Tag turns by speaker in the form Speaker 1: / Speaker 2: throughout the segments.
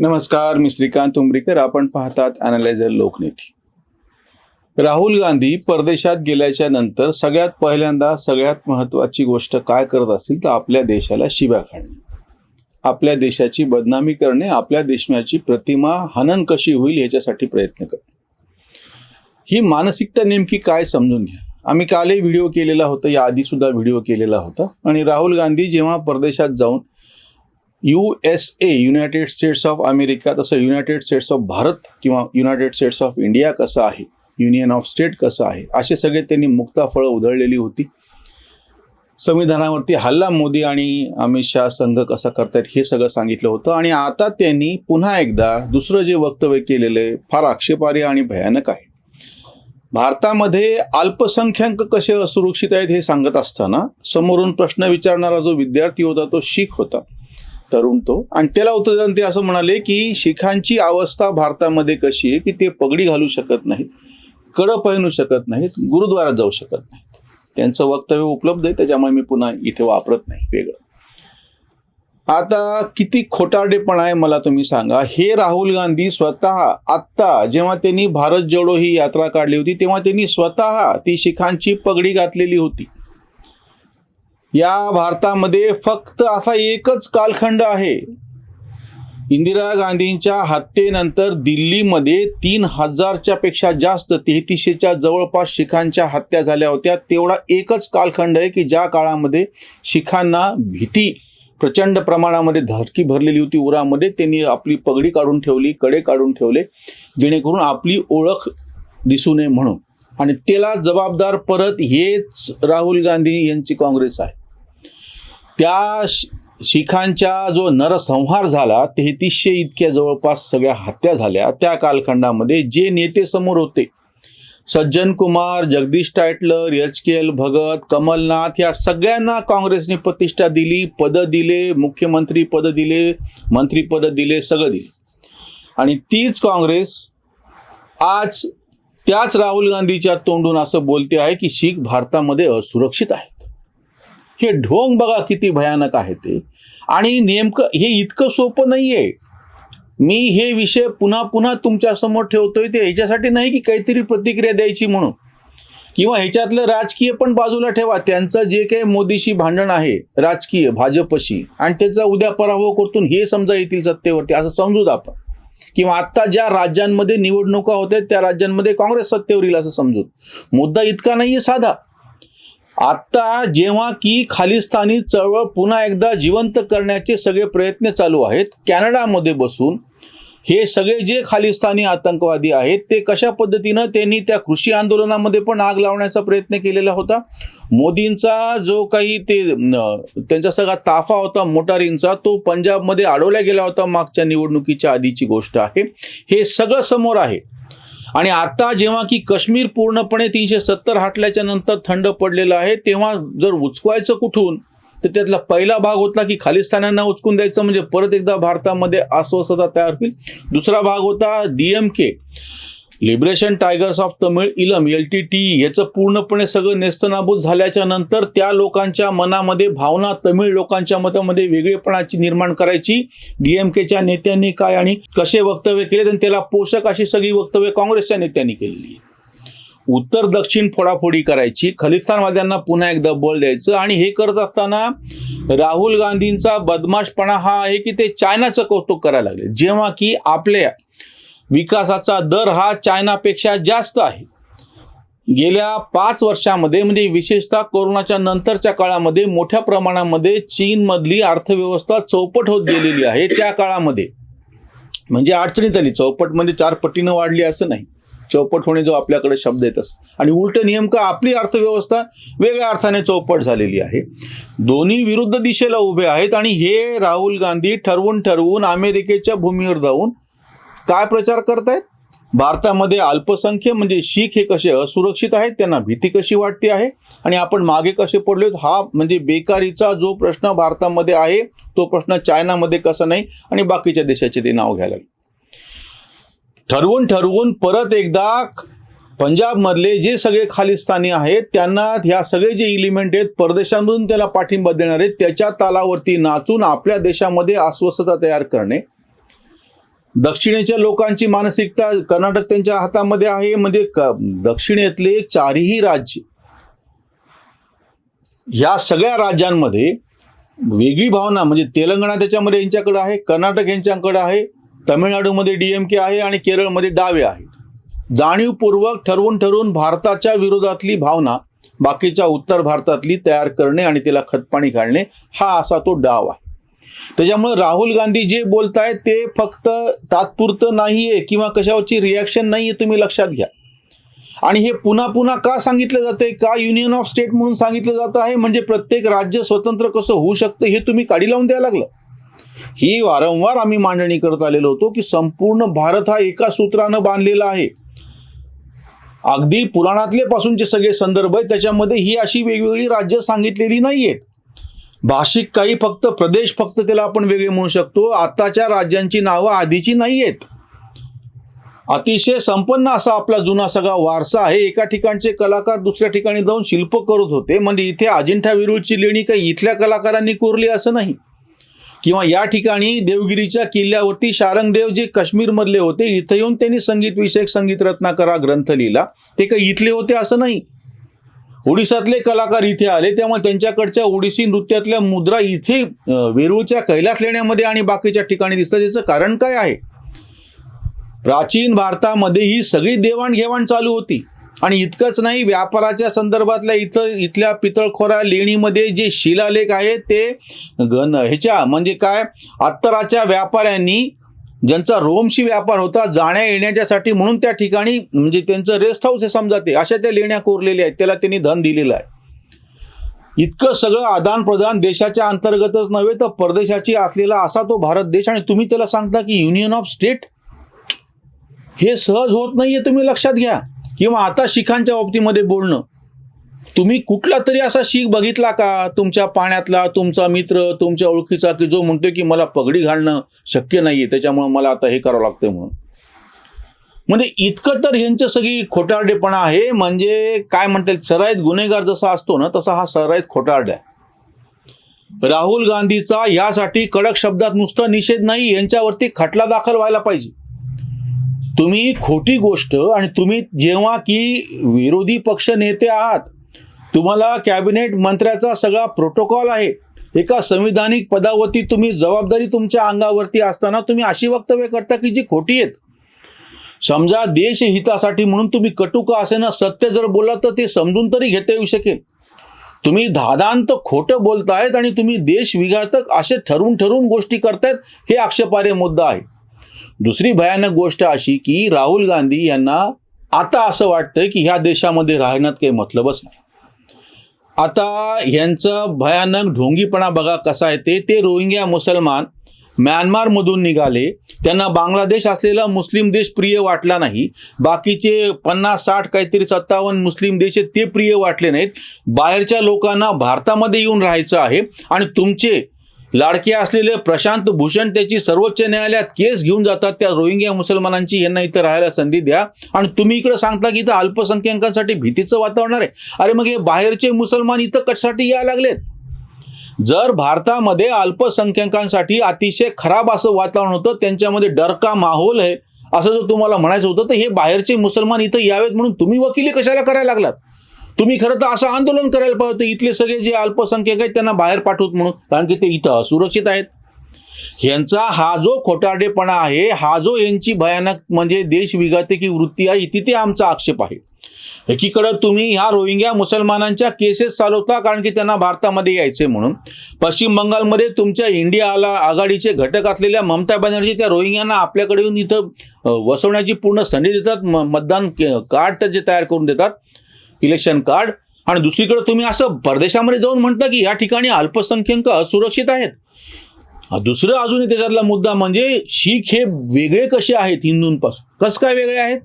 Speaker 1: नमस्कार मी श्रीकांत उमरीकर. आपण पाहतात अनालायझर लोकनेती. राहुल गांधी परदेशात गेल्याच्यानंतर सगळ्यात पहिल्यांदा सगळ्यात महत्वाची गोष्ट काय करत असतील तर आपल्या देशाला शिव्या खाणे. आपल्या देशाची बदनामी करणे आपल्या देशाची प्रतिमा हनन कशी होईल याच्यासाठी प्रयत्न करणे. ही मानसिकता नेमकी काय समजून घ्या. आम्ही कालही व्हिडिओ केलेला होता या आधी सुद्धा व्हिडिओ केलेला होता. आणि राहुल गांधी जेव्हा परदेशात जाऊन U S A United States of America तसं युनायटेड स्टेट्स ऑफ भारत किंवा युनायटेड स्टेट्स ऑफ इंडिया कसं आहे? युनियन ऑफ स्टेट कसं आहे? असे सगळे त्यांनी मुक्ताफळं उधळलेली होती. संविधानावरती हल्ला मोदी आणि अमित शाह संघ कसा करतायत हे सगळं सांगितलं होतं. आणि आता त्यांनी पुन्हा एकदा दुसरं जे वक्तव्य केलेलं आहे फार आक्षेपार्ह आणि भयानक आहे. भारतामध्ये अल्पसंख्याक कसे असुरक्षित आहेत हे सांगत असताना समोरून प्रश्न विचारणारा जो विद्यार्थी होता तो शीख होता. तरुण तो. आणि त्याला उत्तर देऊन ते असं म्हणाले की शिखांची अवस्था भारतामध्ये कशी आहे की ते पगडी घालू शकत नाहीत कडं पहिनू शकत नाहीत गुरुद्वारात जाऊ शकत नाहीत. त्यांचं वक्तव्य उपलब्ध आहे त्याच्यामुळे मी पुन्हा इथे वापरत नाही. वेगळं. आता किती खोटारडेपणा आहे मला तुम्ही सांगा. हे राहुल गांधी स्वतः आत्ता जेव्हा त्यांनी भारत जोडो ही यात्रा काढली होती तेव्हा त्यांनी स्वतः ती शिखांची पगडी घातलेली होती. या भारतामध्ये फक्त असा एकच कालखंड आहे. इंदिरा गांधींच्या हत्येनंतर दिल्लीमध्ये तीन हजारच्या पेक्षा जास्त तेहतीसशेच्या जवळपास शिखांच्या हत्या झाल्या होत्या. तेवढा एकच कालखंड आहे की ज्या काळामध्ये शिखांना भीती प्रचंड प्रमाणामध्ये धडकी भरलेली होती उरामध्ये. त्यांनी आपली पगडी काढून ठेवली कडे काढून ठेवले जेणेकरून आपली ओळख दिसू नये म्हणून. आणि त्याला जबाबदार परत हेच राहुल गांधी यांची काँग्रेस आहे. त्या शिखांच्या जो नरसंहार झाला तेहतीसशे इतक्या जवळपास सगळ्या हत्या झाल्या. त्या कालखंडामध्ये जे नेते समोर होते Sajjan Kumar Jagdish Tytler H K L Bhagat Kamal Nath या सगळ्यांना काँग्रेसने प्रतिष्ठा दिली पदं दिले मुख्यमंत्री पद दिले मंत्रीपद दिले सगळं दिले. आणि तीच काँग्रेस आज त्याच राहुल गांधीच्या तोंडून असं बोलते आहे की शीख भारतामध्ये असुरक्षित आहेत हे ढोंग बघा किती भयानक आहे ते. आणि नेमकं हे इतकं सोपं नाहीये. मी हे विषय पुन्हा पुन्हा तुमच्यासमोर ठेवतोय ते ह्याच्यासाठी नाही की काहीतरी प्रतिक्रिया द्यायची म्हणून. किंवा ह्याच्यातलं राजकीय पण बाजूला ठेवा. त्यांचं जे काही मोदीशी भांडण आहे राजकीय भाजपशी आणि त्याचा उद्या पराभव करतून हे समजा येतील सत्तेवरती असं समजूत आपण. किंवा आता ज्या राज्यांमध्ये निवडणुका होत्या त्या राज्यांमध्ये काँग्रेस सत्तेवर येईल असं समजूत. मुद्दा इतका नाहीये साधा. आता जेव्हा की खालिस्तानी चळवळ पुन्हा एकदा जिवंत करण्याचे सगळे प्रयत्न चालू आहेत कॅनडामध्ये बसून हे सगळे जे खालिस्तानी आतंकवादी आहेत ते कशा पद्धतीनं त्यांनी त्या कृषी आंदोलनामध्ये पण आग लावण्याचा प्रयत्न केलेला होता? मोदींचा जो काही ते त्यांचा सगळा ताफा होता मोटारींचा तो पंजाबमध्ये अडवला गेला होता मागच्या निवडणुकीच्या आधीची गोष्ट आहे. हे सगळं समोर आहे. आणि आता जेव्हा की काश्मीर पूर्णपणे तीनशे सत्तर हाटल्याच्या नंतर थंड पडलेलं आहे तेव्हा जर उचकवायचं कुठून तर त्यातला पहिला भाग होता की खालिस्तानांना उचकून द्यायचं म्हणजे परत एकदा भारतामध्ये अस्वस्थता तयार होईल दुसरा भाग होता DMK Liberation Tigers of Tamil Eelam L T T याचं पूर्णपणे सगळं नेस्तनाबूत झाल्याच्यानंतर त्या लोकांच्या मनामध्ये भावना तमिळ लोकांच्या मतामध्ये वेगळेपणाची निर्माण करायची. डीएमकेच्या नेत्यांनी काय आणि कसे वक्तव्य केले आणि त्याला पोषक अशी सगळी वक्तव्य काँग्रेसच्या नेत्यांनी केलेली उत्तर दक्षिण फोडाफोडी करायची. खलिस्तानवाद्यांना पुन्हा एकदा बळ द्यायचं आणि हे करत असताना राहुल गांधींचा बदमाशपणा हा आहे की ते चायनाचं कौतुक करायला लागले. जेव्हा की आपल्या विकासाचा दर हा चायनापेक्षा जास्त आहे. गेल्या पाच वर्षामध्ये म्हणजे विशेषतः कोरोनाच्या नंतरच्या काळामध्ये मोठ्या प्रमाणामध्ये चीनमधली अर्थव्यवस्था चौपट होत गेलेली आहे. त्या काळामध्ये म्हणजे अडचणीत आली. चौपट म्हणजे चार पटीनं वाढली असं नाही. चौपट होणे जो आपल्याकडे शब्द येत असतो आणि उलट नेमकं आपली अर्थव्यवस्था वेगळ्या अर्थाने चौपट झालेली आहे. दोन्ही विरुद्ध दिशेला उभे आहेत आणि हे राहुल गांधी ठरवून ठरवून अमेरिकेच्या भूमीवर जाऊन काय प्रचार करतायत? भारतामध्ये अल्पसंख्य म्हणजे शीख हे कसे असुरक्षित आहेत? त्यांना भीती कशी वाटते आहे? आणि आपण मागे कसे पडलोत हा म्हणजे बेकारीचा जो प्रश्न भारतामध्ये आहे तो प्रश्न चायनामध्ये कसा नाही? आणि बाकीच्या देशाचे ते नाव घ्यायला ठरवून ठरवून परत एकदा पंजाबमधले जे सगळे खालिस्तानी आहेत त्यांना ह्या सगळे जे इलिमेंट आहेत परदेशांमधून त्याला पाठिंबा देणार आहेत त्याच्या तालावरती नाचून आपल्या देशामध्ये अस्वस्थता तयार करणे दक्षिणेच्या लोकांची मानसिकता कर्नाटक त्यांच्या हातामध्ये आहे. म्हणजे क- दक्षिणेतले चारही राज्य या सगळ्या राज्यांमध्ये वेगळी भावना म्हणजे तेलंगणा त्याच्यामध्ये यांच्याकडे आहे कर्नाटक यांच्याकडे आहे तमिळनाडूमध्ये डीएमके आहे आणि केरळमध्ये डावे आहेत जाणीवपूर्वक ठरवून ठरवून भारताच्या विरोधातली भावना बाकीच्या उत्तर भारतातली तयार करणे आणि तिला खतपाणी घालणे हा असा तो डाव आहे. त्याच्यामुळे राहुल गांधी जे बोलतायत ते फक्त तात्पुरतं नाहीये किंवा कशावरची रिॲक्शन नाहीये तुम्ही लक्षात घ्या. आणि हे पुन्हा पुन्हा का सांगितलं जातंय? का युनियन ऑफ स्टेट म्हणून सांगितलं जात आहे? म्हणजे प्रत्येक राज्य स्वतंत्र कसं होऊ शकतं हे तुम्ही काढी लावून द्यायला लागलं. ही वारंवार आम्ही मांडणी करत आलेलो होतो की संपूर्ण भारत हा एका सूत्रानं बांधलेला आहे. अगदी पुराणातले पासूनचे सगळे संदर्भ आहेत त्याच्यामध्ये ही अशी वेगवेगळी राज्य सांगितलेली नाहीयेत. भाषिक काही फक्त प्रदेश फक्त त्याला आपण वेगळे म्हणू शकतो. आताच्या राज्यांची नावं आधीची नाही आहेत अतिशय संपन्न असा आपला जुना सगळा वारसा आहे. एका ठिकाणचे कलाकार दुसऱ्या ठिकाणी जाऊन शिल्प करत होते. म्हणजे इथे अजिंठा वेरूळची लेणी काही इथल्या कलाकारांनी कोरली असं नाही. किंवा या ठिकाणी देवगिरीच्या किल्ल्यावरती शारंगदेव जे काश्मीरमधले होते इथं येऊन त्यांनी संगीतविषयक संगीत रत्नाकरा ग्रंथ लिहिला. ते काही इथले होते असं नाही. ओडिसातले कलाकार इथे आले त्यामुळे त्यांच्याकडच्या ओडिसी नृत्यातल्या मुद्रा इथे वेरूळच्या कैलास लेण्यामध्ये आणि बाकीच्या ठिकाणी दिसतात. याचं कारण काय आहे? प्राचीन भारतामध्ये ही सगळी देवाणघेवाण चालू होती. आणि इतकंच नाही व्यापाराच्या संदर्भातल्या इथं इथल्या पितळखोरा लेणीमध्ये जे शिलालेख आहेत ते गण ह्याच्या म्हणजे काय? अत्तराच्या व्यापाऱ्यांनी ज्यांचा रोमशी व्यापार होता जाण्या येण्याच्यासाठी म्हणून त्या ठिकाणी म्हणजे त्यांचं रेस्ट हाऊस हे समजा ते अशा त्या लेण्या कोरलेल्या आहेत त्याला त्यांनी धन दिलेलं आहे. इतकं सगळं आदान प्रदान देशाच्या अंतर्गतच नव्हे तर परदेशाची असलेला असा तो भारत देश आणि तुम्ही त्याला सांगता की युनियन ऑफ स्टेट हे सहज होत नाहीये तुम्ही लक्षात घ्या. किंवा आता शिखांच्या बाबतीमध्ये बोलणं. तुम्ही कुठला तरी असा शीख बघितला का? तुमच्या पाण्यातला तुमचा मित्र तुमच्या ओळखीचा की जो म्हणतोय की मला पगडी घालणं शक्य नाहीये त्याच्यामुळे मला आता हे करावं लागतंय म्हणून? म्हणजे इतकं तर ह्यांचं सगळी खोटारडेपणा आहे म्हणजे काय म्हणतात सराईत गुन्हेगार जसा असतो ना तसा हा सराईत खोटारडा आहे. राहुल गांधीचा यासाठी कडक शब्दात नुसता निषेध नाही यांच्यावरती खटला दाखल व्हायला पाहिजे. तुम्ही खोटी गोष्ट आणि तुम्ही जेव्हा की विरोधी पक्ष नेते आहात तुम्हाला कॅबिनेट मंत्र्याचा सगळा प्रोटोकॉल आहे. एका संविधानिक पदावरती तुम्ही जबाबदारी तुमच्या अंगावरती असताना तुम्ही अशी वक्तव्य करता की जी खोटी आहेत. समजा देश हितासाठी म्हणून तुम्ही कटुका असे ना सत्य जर बोलला तर ते समजून तरी घेता येऊ शकेल. तुम्ही धादांत खोटं बोलतायत आणि तुम्ही देश विघातक असे ठरवून ठरवून गोष्टी करतायत हे आक्षेपार्ह मुद्दा आहे. दुसरी भयानक गोष्ट अशी की राहुल गांधी यांना आता असं वाटतंय की ह्या देशामध्ये राहण्यात काही मतलबच नाही. आता यांचं भयानक ढोंगीपणा बघा कसा आहे ते. ते रोहिंग्या मुसलमान म्यानमारमधून निघाले. त्यांना बांगलादेश असलेला मुस्लिम देश प्रिय वाटला नाही. बाकीचे पन्नास साठ काहीतरी सत्तावन्न मुस्लिम देश आहेत ते प्रिय वाटले नाहीत. बाहेरच्या लोकांना भारतामध्ये येऊन राहायचं आहे आणि तुमचे लाडके असलेले प्रशांत भूषण त्याची सर्वोच्च न्यायालयात केस घेऊन जातात. त्या रोहिंग्या मुसलमानांची यांना इथं राहायला संधी द्या. आणि तुम्ही इकडे सांगता की इथं अल्पसंख्याकांसाठी भीतीचं वातावरण आहे. अरे मग हे बाहेरचे मुसलमान इथं कशासाठी यायला लागलेत? जर भारतामध्ये अल्पसंख्याकांसाठी अतिशय खराब असं वातावरण होतं त्यांच्यामध्ये डर का माहोल आहे असं जर तुम्हाला म्हणायचं होतं तर हे बाहेरचे मुसलमान इथं यावेत म्हणून तुम्ही वकिली कशाला करायला लागलात? तुम्ही खरं तर असं आंदोलन करायला पाहिजे होतं इथले सगळे जे अल्पसंख्याक आहेत त्यांना बाहेर पाठवत म्हणून कारण की ते इथं असुरक्षित आहेत. यांचा हा जो खोटारडेपणा आहे हा जो यांची भयानक म्हणजे देश विघातकी वृत्ती आहे तिथे आमचा आक्षेप आहे. एकीकडं तुम्ही ह्या रोहिंग्या मुसलमानांच्या केसेस चालवता कारण की त्यांना भारतामध्ये यायचे म्हणून. पश्चिम बंगालमध्ये तुमच्या इंडियाला आघाडीचे घटक असलेल्या ममता बॅनर्जी त्या रोहिंग्यांना आपल्याकडे येऊन इथं वसवण्याची पूर्ण संधी देतात मतदान कार्ड त्याचे तयार करून देतात. इलेक्शन कार्ड आणि दुसरीकडे तुम्ही असं परदेशामध्ये जाऊन म्हणता की या ठिकाणी अल्पसंख्याक असुरक्षित आहेत. दुसरं अजूनही त्याच्यातला मुद्दा म्हणजे शीख हे वेगळे कसे आहेत हिंदूंपासून? कसं काय वेगळे आहेत?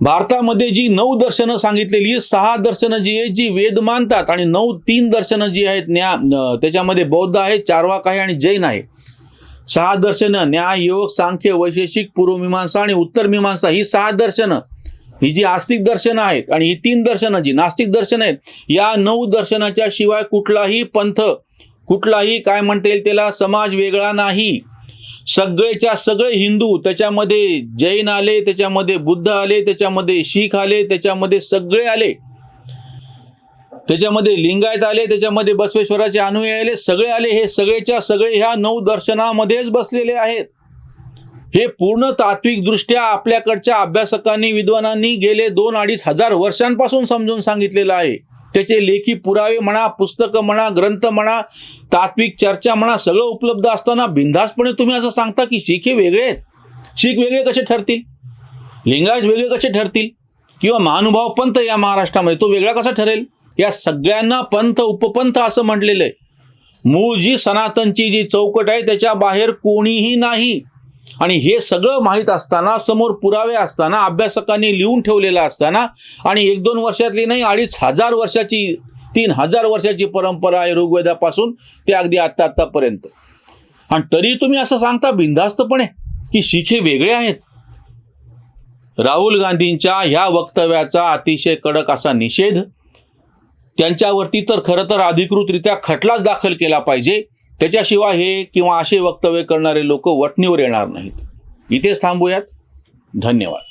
Speaker 1: भारतामध्ये जी नऊ दर्शनं सांगितलेली सहा दर्शनं जी आहेत जी वेद मानतात आणि नऊ तीन दर्शनं जी आहेत न्या त्याच्यामध्ये बौद्ध आहे चारवाक आहे आणि जैन आहे. सहा दर्शनं न्याय योग सांख्य वैशेषिक पूर्वमीमांसा आणि उत्तर मीमांसा ही सहा दर्शनं ही जी आस्तिक दर्शनं आहेत आणि ही तीन दर्शनं जी नास्तिक दर्शनं आहेत या नऊ दर्शनाच्या शिवाय कुठलाही पंथ कुठलाही काय म्हणता येईल त्याला समाज वेगळा नाही. सगळेच्या सगळे हिंदू त्याच्यामध्ये जैन आले त्याच्यामध्ये बुद्ध आले त्याच्यामध्ये शीख आले त्याच्यामध्ये सगळे आले. त्याच्यामध्ये लिंगायत आले त्याच्यामध्ये बसवेश्वराचे अनुयायी आले सगळे आले हे सगळेच्या सगळे ह्या नऊ दर्शनामध्येच बसलेले आहेत. हे पूर्ण तात्विकदृष्ट्या आपल्याकडच्या अभ्यासकांनी विद्वानांनी गेले दोन अडीच हजार वर्षांपासून समजून सांगितलेलं आहे. त्याचे लेखी पुरावे म्हणा पुस्तकं म्हणा ग्रंथ म्हणा तात्विक चर्चा म्हणा सगळं उपलब्ध असताना बिनधास्तपणे तुम्ही असं सांगता की शीख हे वेगळे आहेत? शीख वेगळे कसे ठरतील? लिंगायत वेगळे कसे ठरतील? किंवा महानुभाव पंथ या महाराष्ट्रामध्ये तो वेगळा कसा ठरेल? या सगळ्यांना पंथ उपपंथ असं म्हटलेलं आहे. मूळ जी सनातनची जी चौकट आहे त्याच्या बाहेर कोणीही नाही. आणि हे सगळं माहीत असताना समोर पुरावे असताना अभ्यासकांनी लिहून ठेवलेलं असताना आणि एक दोन वर्षातली नाही अडीच हजार वर्षाची तीन हजार वर्षाची परंपरा आहे ऋग्वेदापासून ते अगदी आत्ता आत्तापर्यंत. आणि तरी तुम्ही असं सांगता बिनधास्तपणे की शीख हे वेगळे आहेत. राहुल गांधींच्या ह्या वक्तव्याचा अतिशय कडक असा निषेध त्यांच्यावरती तर खरं तर अधिकृतरित्या खटलाच दाखल केला पाहिजे. त्याच्याशिवाय हे किंवा असे वक्तव्य करणारे लोक वटणीवर येणार नाहीत. इथेच थांबूयात. धन्यवाद.